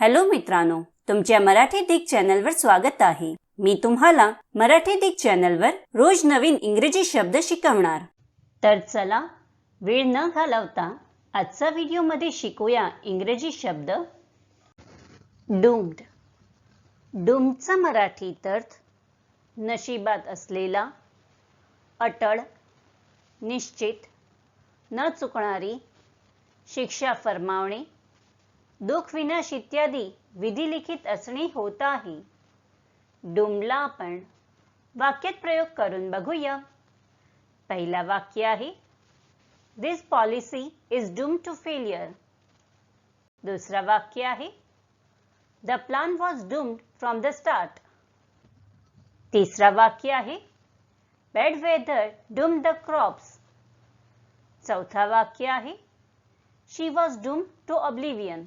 Hello मित्रांनो तुमच्या मराठी दिग चॅनलवर स्वागत आहे. मी तुम्हाला मराठी दिग चॅनलवर रोज नवीन इंग्रजी शब्द शिकवणार. तर चला वेळ न घालवता आजचा व्हिडिओमध्ये शिकूया इंग्रजी शब्द. डुम्ड. डुमचा मराठी अर्थ नशिबात असलेला अटळ निश्चित न चुकणारी शिक्षा फरमावणे दुःख विनाश इत्यादी विधिलिखित असणे होत आहे. आपण वाक्यात प्रयोग करून बघूया. पहिला वाक्य आहे this policy is doom to failure दुसरा वाक्य आहे the plan was doomed from the start तिसरा वाक्य आहे bad weather doom the crops चौथा वाक्य आहे she was doom to oblivion